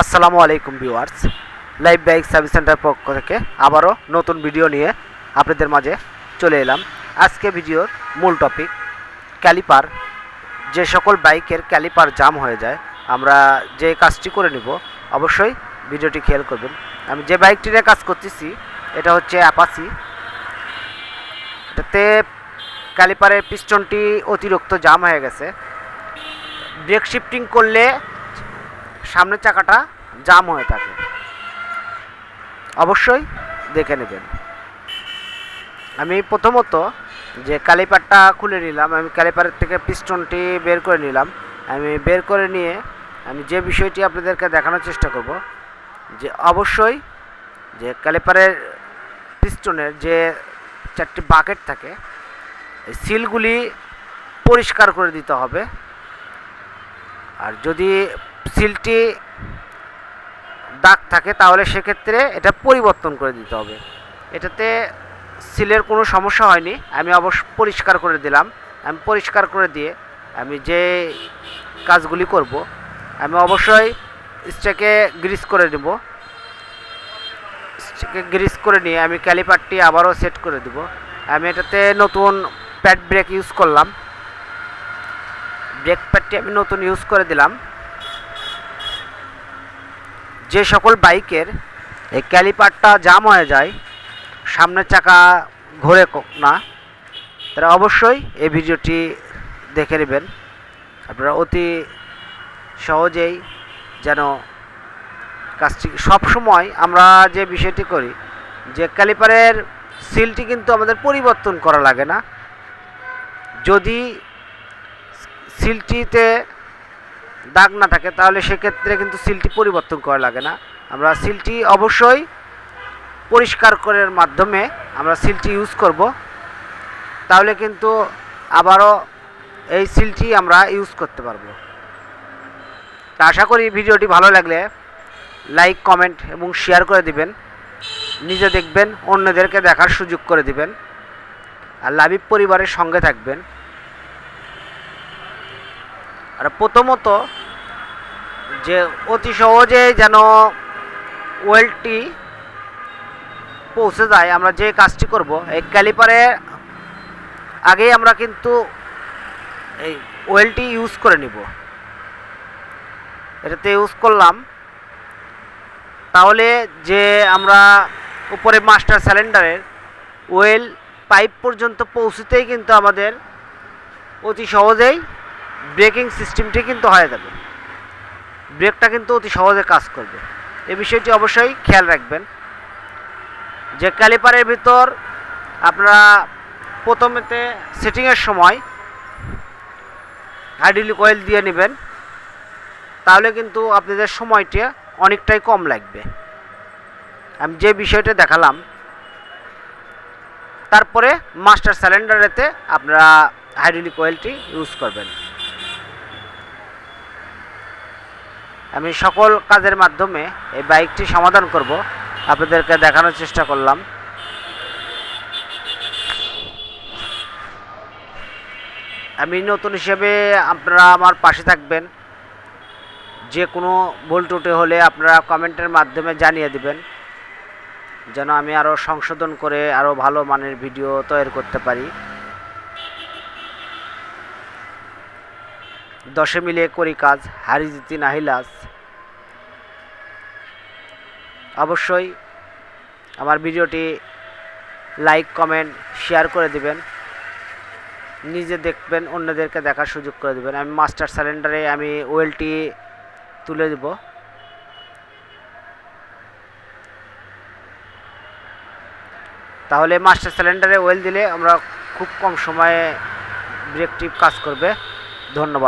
আসসালামু আলাইকুম viewers. Live bike service center পক্ষ থেকে আবারও নতুন ভিডিও নিয়ে আপনাদের মাঝে চলে এলাম। আজকে ভিডিওর মূল টপিক ক্যালিপার। যে সকল বাইকের ক্যালিপার জাম হয়ে যায়, আমরা যে কাজটি করে নিব, অবশ্যই ভিডিওটি খেয়াল করবেন। আমি যে বাইকটি নিয়ে কাজ করতেছি, এটা হচ্ছে অ্যাপাসি এটাতে ক্যালিপারের পিস্টনটি অতিরিক্ত জাম হয়ে গেছে। ব্রেক শিফটিং করলে সামনের চাকাটা জাম হয়ে থাকে। অবশ্যই দেখে নেবেন। আমি প্রথমত যে ক্যালিপারটা খুলে নিলাম, আমি ক্যালিপারের থেকে পিস্টনটি বের করে নিলাম। আমি বের করে নিয়ে আমি যে বিষয়টি আপনাদেরকে দেখানোর চেষ্টা করব, যে অবশ্যই যে ক্যালিপারের পিস্টনের যে চারটি বাকেট থাকে সিলগুলি পরিষ্কার করে দিতে হবে। আর যদি সিলটি দাগ থাকে, তাহলে সেক্ষেত্রে এটা পরিবর্তন করে দিতে হবে। এটাতে সিলের কোনো সমস্যা হয়নি। আমি অবশ্য পরিষ্কার করে দিলাম। আমি পরিষ্কার করে দিয়ে আমি যে কাজগুলি করব, আমি অবশ্যই স্টেকে গ্রিস করে দেব। স্টেকে গ্রিস করে নিয়ে আমি ক্যালিপারটি আবারও সেট করে দেব। আমি এটাতে নতুন প্যাড ব্রেক ইউজ করলাম। ব্রেক প্যাডটি আমি নতুন ইউজ করে দিলাম। যে সকল বাইকের এই ক্যালিপারটা জাম হয়ে যায় সামনের চাকা ঘোরে না, তারা অবশ্যই এই ভিডিওটি দেখে নেবেন। আপনারা অতি সহজেই যেন কাজটি সবসময় আমরা যে বিষয়টি করি, যে ক্যালিপারের সিলটি কিন্তু আমাদের পরিবর্তন করা লাগে না। যদি সিলটিতে দাগ না থাকে, তাহলে সেক্ষেত্রে কিন্তু সিলটি পরিবর্তন করা লাগে না। আমরা সিলটি অবশ্যই পরিষ্কার করার মাধ্যমে আমরা সিলটি ইউজ করব। তাহলে কিন্তু আবারও এই সিলটি আমরা ইউজ করতে পারব। তা আশা করি ভিডিওটি ভালো লাগলে লাইক কমেন্ট এবং শেয়ার করে দিবেন। নিজে দেখবেন, অন্যদেরকে দেখার সুযোগ করে দিবেন। আর লাবিব পরিবারের সঙ্গে থাকবেন। আর প্রথমত যে অতি সহজে যেন ওয়েলটি পৌঁছে যায়, আমরা যে কাজটি করব এই ক্যালিপারে আগেই আমরা কিন্তু এই ওয়েলটি ইউজ করে নিব। এটাতে ইউজ করলাম। তাহলে যে আমরা উপরে মাস্টার সিলিন্ডারের ওয়েল পাইপ পর্যন্ত পৌঁছতেই কিন্তু আমাদের অতি সহজেই ব্রেকিং সিস্টেমটি কিন্তু হয়ে যাবে। ব্রেকটা কিন্তু অতি সহজে কাজ করবে। এই বিষয়টি অবশ্যই খেয়াল রাখবেন যে ক্যালিপারের ভিতর আপনারা প্রথমেতে সেটিংয়ের সময় হাইড্রোলিক অয়েল দিয়ে নেবেন, তাহলে কিন্তু আপনাদের সময়টা অনেকটাই কম লাগবে। আমি যে বিষয়টা দেখালাম, তারপরে মাস্টার সিলিন্ডারেতে আপনারা হাইড্রোলিক অয়েলটি ইউজ করবেন। আমি সকল কাজের মাধ্যমে এই বাইকটি সমাধান করব। আপনাদেরকে দেখানোর চেষ্টা করলাম। আমি নতুন হিসেবে আপনারা আমার পাশে থাকবেন। যে কোনো ভুল ত্রুটি হলে আপনারা কমেন্টের মাধ্যমে জানিয়ে দিবেন। যেন আমি আরও সংশোধন করে আরও ভালো মানের ভিডিও তৈরি করতে পারি। দশে মিলে করি কাজ, হারি জিতি নাহিলাস অবশ্যই আমার ভিডিওটি লাইক, কমেন্ট, শেয়ার করে দিবেন। নিজে দেখবেন, অন্যদেরকে দেখার সুযোগ করে দেবেন। আমি মাস্টার সিলিন্ডারে আমি ওয়েলটি তুলে দেব। তাহলে মাস্টার সিলিন্ডারে ওয়েল দিলে আমরা খুব কম সময়ে ব্রেক টিপ কাজ করবে। ধন্যবাদ।